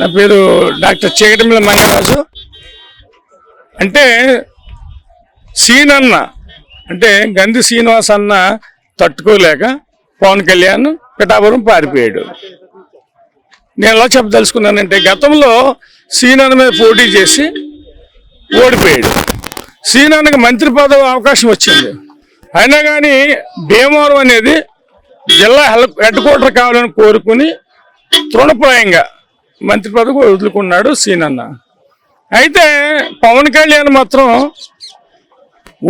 నా పేరు డాక్టర్ చీకటిమిల మంగరాజు అంటే సీన్ అన్న అంటే గంధి శ్రీనివాస్ అన్న తట్టుకోలేక పవన్ కళ్యాణ్ పిఠాపురం పారిపోయాడు. నేను ఎలా చెప్పదలుచుకున్నానంటే గతంలో సీనన్న మీద పోటీ చేసి ఓడిపోయాడు. సీనన్నకి మంత్రి పదవి అవకాశం వచ్చింది. అయినా కానీ భీమవరం అనేది జిల్లా హెడ్ క్వార్టర్ కావాలని కోరుకుని తృణప్రాయంగా మంత్రి పదవి వదులుకున్నాడు సీనన్న అయితే పవన్ కళ్యాణ్ మాత్రం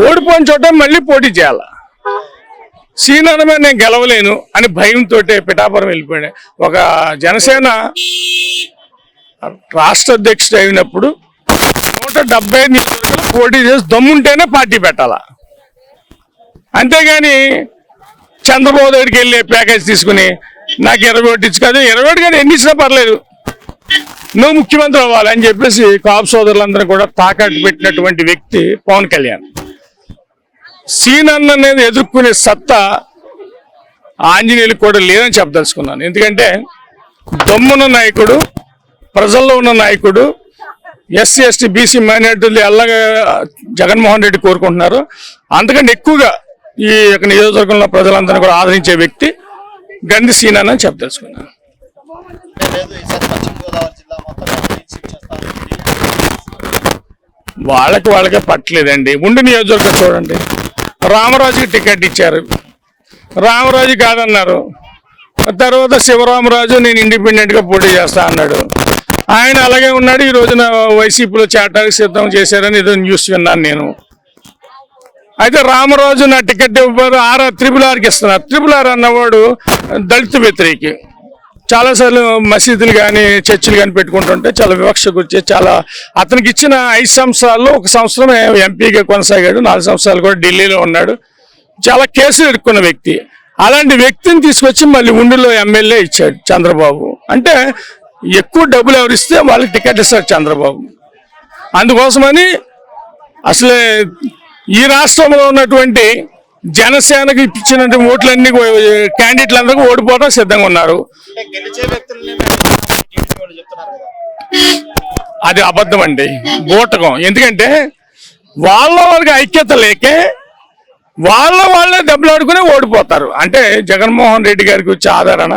ఓడిపోయిన చోట మళ్ళీ పోటీ చేయాల? సీనన్న మీద నేను గెలవలేను అని భయంతో పిఠాపురం వెళ్ళిపోయాడు. ఒక జనసేన రాష్ట్ర అధ్యక్షుడు అయినప్పుడు నూట డెబ్బై నియోజకవర్గాలు పోటీ చేసి దమ్ముంటేనే పార్టీ పెట్టాల? అంతేగాని చంద్రబాబు దగ్గరికి వెళ్ళి ప్యాకేజ్ తీసుకుని నాకు ఇరవై ఒకటి ఇచ్చు కాదు ఇరవై ఒకటి కానీ ఎన్ని ఇచ్చినా పర్లేదు. నువ్వు ముఖ్యమంత్రి అవ్వాలని చెప్పేసి కాపు సోదరులందరూ కూడా తాకట్టు పెట్టినటువంటి వ్యక్తి పవన్ కళ్యాణ్. సీనన్న అనేది ఎదుర్కొనే సత్తా ఆంజనేయులకు కూడా లేదని చెప్పదలుచుకున్నాను. ఎందుకంటే దమ్మున్న నాయకుడు ప్రజల్లో ఉన్న నాయకుడు ఎస్సీ ఎస్టీ బీసీ మైనార్టీలు ఎల్లగా జగన్మోహన్ రెడ్డి కోరుకుంటున్నారు. అంతకంటే ఎక్కువగా ఈ యొక్క నియోజకవర్గంలో ప్రజలందరినీ కూడా ఆదరించే వ్యక్తి గంధి సీనన్న అని లేదు ఈసారి పశ్చిమ గోదావరి జిల్లా మొత్తం వాళ్ళకి వాళ్ళకే పట్టలేదండి. ఉండి నియోజకవర్గం చూడండి. రామరాజుకి టికెట్ ఇచ్చారు. రామరాజు కాదన్నారు. తర్వాత శివరామరాజు నేను ఇండిపెండెంట్గా పోటీ చేస్తా అన్నాడు. ఆయన అలాగే ఉన్నాడు. ఈ రోజున వైసీపీలో చేరటానికి సిద్ధం చేశారని ఏదో న్యూస్ విన్నాను నేను. అయితే రామరాజు నా టికెట్ ఇవ్వరు. ఆర్ త్రిపుల్ ఆర్కి ఇస్తున్నారు. త్రిపుల్ ఆర్ అన్నవాడు దళిత వ్యతిరేకి. చాలాసార్లు మసీదులు కానీ చర్చిలు కానీ పెట్టుకుంటుంటే చాలా వివక్ష గురించి చాలా అతనికి ఇచ్చిన ఐదు సంవత్సరాల్లో ఒక సంవత్సరం ఎంపీగా కొనసాగాడు నాలుగు సంవత్సరాలు కూడా ఢిల్లీలో ఉన్నాడు. చాలా కేసులు ఎదుర్కొన్న వ్యక్తి. అలాంటి వ్యక్తిని తీసుకొచ్చి మళ్ళీ ఉండిలో ఎమ్మెల్యే ఇచ్చాడు చంద్రబాబు. అంటే ఎక్కువ డబ్బులు ఎవరిస్తే వాళ్ళకి టికెట్ ఇస్తాడు చంద్రబాబు. అందుకోసమని అసలే ఈ రాష్ట్రంలో ఉన్నటువంటి జనసేనకి ఇచ్చిన ఓట్లన్నీ క్యాండిడేట్లు అందరూ ఓడిపోవడం సిద్ధంగా ఉన్నారు. అది అబద్ధం అండి. బూటకం. ఎందుకంటే వాళ్ళ వాళ్ళకి ఐక్యత లేకే వాళ్ళ వాళ్ళే దెబ్బలాడుకుని ఓడిపోతారు. అంటే జగన్మోహన్ రెడ్డి గారికి వచ్చే ఆదరణ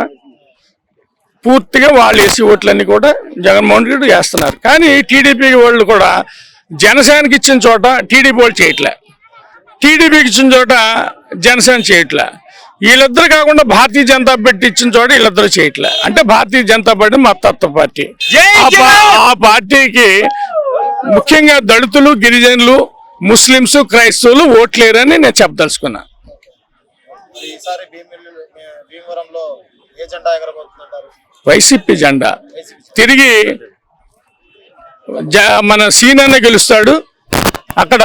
పూర్తిగా వాళ్ళు వేసి ఓట్లన్నీ కూడా జగన్మోహన్ రెడ్డి వేస్తున్నారు కానీ టీడీపీ వాళ్ళు కూడా జనసేనకి ఇచ్చిన చోట టీడీపీ వాళ్ళు చేయట్లే. టీడీపీకి ఇచ్చిన చోట జనసేన చేయట్లే. వీళ్ళిద్దరు కాకుండా భారతీయ జనతా పార్టీ ఇచ్చిన చోట వీళ్ళిద్దరు చేయట్లే. అంటే భారతీయ జనతా పార్టీ మతత్వ పార్టీ. ఆ పార్టీకి ముఖ్యంగా దళితులు గిరిజనులు ముస్లింస్ క్రైస్తవులు ఓట్లేరని నేను చెప్పదలుచుకున్నా. వైసీపీ జెండా. తిరిగి జ మన సీనన్న గెలుస్తాడు. అక్కడ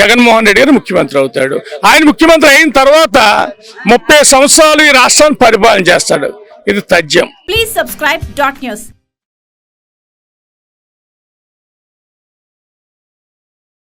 జగన్మోహన్ రెడ్డి గారు ముఖ్యమంత్రి అవుతాడు. ఆయన ముఖ్యమంత్రి అయిన తర్వాత ముప్పై సంవత్సరాలు ఈ రాష్ట్రాన్ని పరిపాలన చేస్తాడు. ఇది తథ్యం. Please subscribe dot news